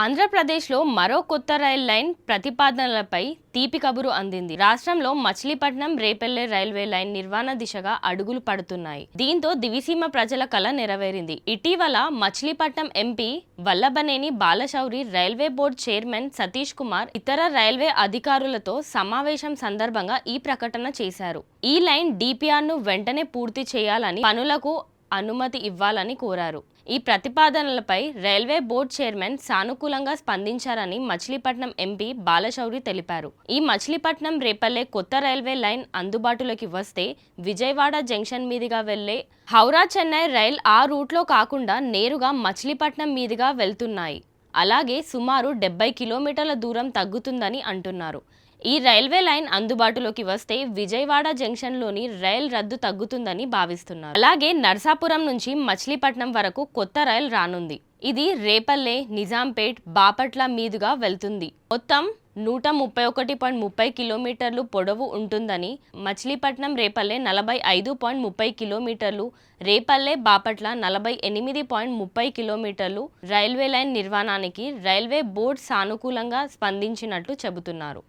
ఆంధ్రప్రదేశ్లో మరో కొత్త రైల్ లైన్ ప్రతిపాదనలపై తీపి కబురు అందింది. రాష్ట్రంలో మచిలీపట్నం రేపెల్లె రైల్వే లైన్ నిర్మాణ దిశగా అడుగులు పడుతున్నాయి. దీంతో దివిసీమ ప్రజల కళ నెరవేరింది. ఇటీవల Machilipatnam MP Vallabhaneni Balashowry railway board chairman Satish Kumar ఇతర రైల్వే అధికారులతో సమావేశం సందర్భంగా ఈ ప్రకటన చేశారు. ఈ లైన్ డిపిఆర్ను వెంటనే పూర్తి చేయాలని పనులకు అనుమతి ఇవ్వాలని కోరారు. ఈ ప్రతిపాదనలపై రైల్వే బోర్డు చైర్మన్ సానుకూలంగా స్పందించారని మచిలీపట్నం ఎంపీ బాలశౌరి తెలిపారు. ఈ మచిలీపట్నం రేపల్లె కొత్త రైల్వే లైన్ అందుబాటులోకి వస్తే విజయవాడ జంక్షన్ మీదుగా వెళ్ళే హౌరా చెన్నై రైల్ ఆ రూట్లో కాకుండా నేరుగా మచిలీపట్నం మీదుగా వెళ్తున్నాయి. అలాగే సుమారు డెబ్బై కిలోమీటర్ల దూరం తగ్గుతుందని అంటున్నారు. ఈ రైల్వే లైన్ అందుబాటులోకి వస్తే విజయవాడ జంక్షన్లోని రైల్ రద్దు తగ్గుతుందని భావిస్తున్నారు. అలాగే నర్సాపురం నుంచి మచిలీపట్నం వరకు కొత్త రైల్ రానుంది. ఇది రేపల్లె నిజాంపేట్ బాపట్ల మీదుగా వెళ్తుంది. మొత్తం నూట ముప్పై ఒకటి పాయింట్ ముప్పై కిలోమీటర్లు పొడవు ఉంటుందని మచిలీపట్నం రేపల్లె నలభై ఐదు పాయింట్ ముప్పై కిలోమీటర్లు రేపల్లె బాపట్ల నలభై ఎనిమిది పాయింట్ ముప్పై కిలోమీటర్లు రైల్వే లైన్ నిర్మాణానికి రైల్వే బోర్డు సానుకూలంగా స్పందించినట్లు చెబుతున్నారు.